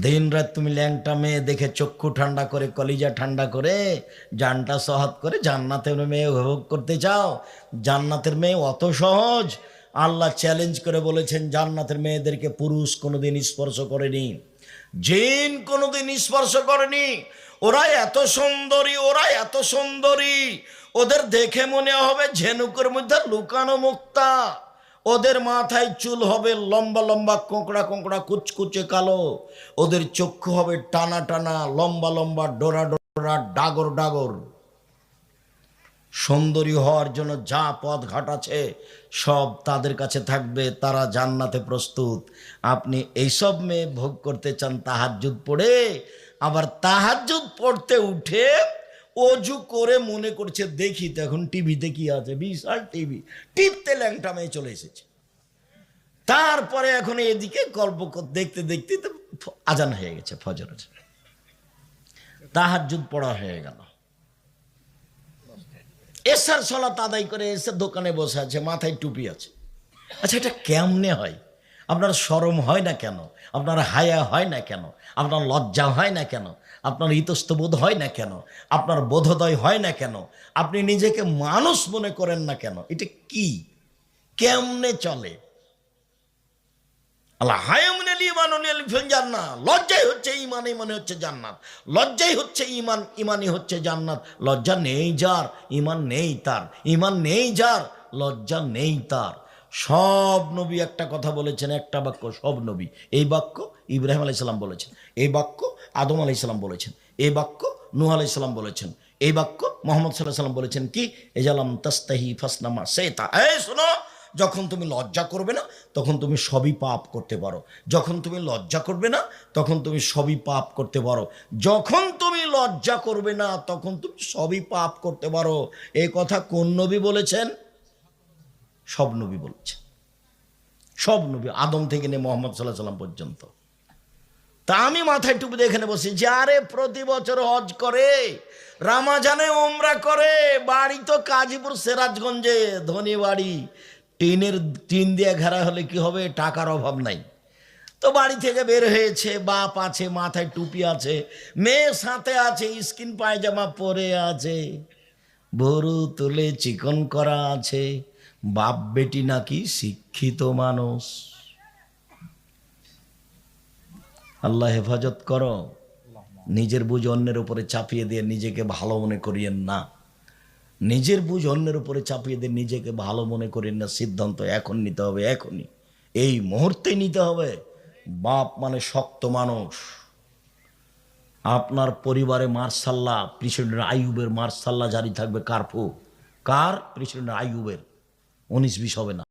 দিন রাত তুমি ল্যাংটা মেয়ে দেখে চক্ষু ঠান্ডা করে, কলিজা ঠান্ডা করে, জানটা সহজ করে জান্নাতের মেয়ে উপভোগ করতে চাও। জান্নাতের মেয়ে অত সহজ। আল্লাহ চ্যালেঞ্জ করে বলেছেন, জান্নাতের মেয়েদেরকে পুরুষ কোনোদিন স্পর্শ করেনি। জিন কোনোদিন স্পর্শ করেনি। ওরা এত সুন্দরী, ওরা এত সুন্দরী। ওদের দেখে মনে হবে ঝেনুকের মধ্যে লুকানো মুক্তা। ওদের মাথায় চুল হবে লম্বা লম্বা কোঁকড়া কোঁকড়া কুচকুচে কালো। ওদের চক্ষু হবে টানা টানা, লম্বা লম্বা, ডোরা ডোরা, ডাগর ডাগর। সুন্দরী হওয়ার জন্য যা পথ ঘাট আছে, সব তাদের কাছে থাকবে, তারা জান্নাতে প্রস্তুত। আপনি এইসব মেয়ে ভোগ করতে চান তাহাজ্জুদ পড়ে, আবার তাহাজ্জুদ পড়তে উঠে অজু করে মনে করছে, দেখি তো এখন টিভিতে কি আছে? বিশাল টিভি টিপতে ল্যাংটা মেয়ে চলে এসেছে। তারপরে এখন এদিকে গল্প দেখতে দেখতে তো আজান হয়ে গেছে ফজরের তাহাজ্জুদ পড়া হয়ে গেল। এসার সলাত আদায় করে এসে দোকানে বসে আছে, মাথায় টুপি আছে। আচ্ছা এটা কেমনে হয়? আপনার শরম হয় না কেন? আপনার হায়া হয় না কেন? আপনার লজ্জা হয় না কেন? আপনার ইতস্তবোধ হয় না কেন? আপনার বোধোদয় হয় না কেন? আপনি নিজেকে মানুষ মনে করেন না কেন? এটা কি? কেমনে চলে? লজ্জাই হচ্ছে ইমান ইমানে হচ্ছে জান্নাত। লজ্জাই হচ্ছে ইমান ইমানই হচ্ছে জান্নাত। লজ্জা নেই যার ইমান নেই তার। ইমান নেই যার, লজ্জা নেই তার। সব নবী একটা কথা বলেছেন, একটা বাক্য, সব নবী। এই বাক্য ইব্রাহিম আলাইসাল্লাম বলেছেন। এই বাক্য আদম আলাইসাল্লাম বলেছেন। এই বাক্য নূহ আলাইসাল্লাম বলেছেন। এই বাক্য মোহাম্মদ সাল্লাহ সাল্লাম বলেছেন কি? এজালাম তাস্তাহি ফাসনামা সে তা এই শোনো, যখন তুমি লজ্জা করবে না, তখন তুমি সবই পাপ করতে পারো। যখন তুমি লজ্জা করবে না, তখন তুমি সবই পাপ করতে পারো। যখন তুমি লজ্জা করবে না, তখন তুমি সবই পাপ করতে পারো। এই কথা কোন নবী বলেছেন? সব নবী বলেছেন। সব নবী, আদম থেকে নিয়ে মোহাম্মদ সাল্লাহ সাল্লাম পর্যন্ত। তা আমি মাথায় টুপি দিয়ে এখানে বসি যে আরে প্রতি বছর হজ করে, রামাজানে ওমরা করে, বাড়ি তো কাজীপুর সিরাজগঞ্জে, ধনী বাড়ি। টিনের, টিন দিয়ে ঘেরা হলে কি হবে? টাকার অভাব নাই। তো বাড়ি থেকে বের হয়েছে, বাপ আছে, মাথায় টুপি আছে, মেয়ে সাথে আছে, স্কিন পায়জামা পরে আছে, ভরু তুলে চিকন করা আছে। বাপ বেটি নাকি শিক্ষিত মানুষ। আল্লাহ হেফাজত করো। নিজের বুঝ অন্যের উপরে চাপিয়ে দিয়ে নিজেকে ভালো মনে করিয়েন না। নিজের বুঝ অন্যের উপরে চাপিয়ে দিয়ে নিজেকে ভালো মনে করেন না। সিদ্ধান্ত এখন নিতে হবে, এখনই। এই মুহূর্তে নিতে হবে। বাপ মানে শক্ত মানুষ। আপনার পরিবারে মার্শাল্লাহ প্রেসিডেন্ট আইয়ুবের মার্শাল্লাহ জারি থাকবে কারফু কার? প্রেসিডেন্ট আইয়ুবের। উনিশ বিশ হবে না।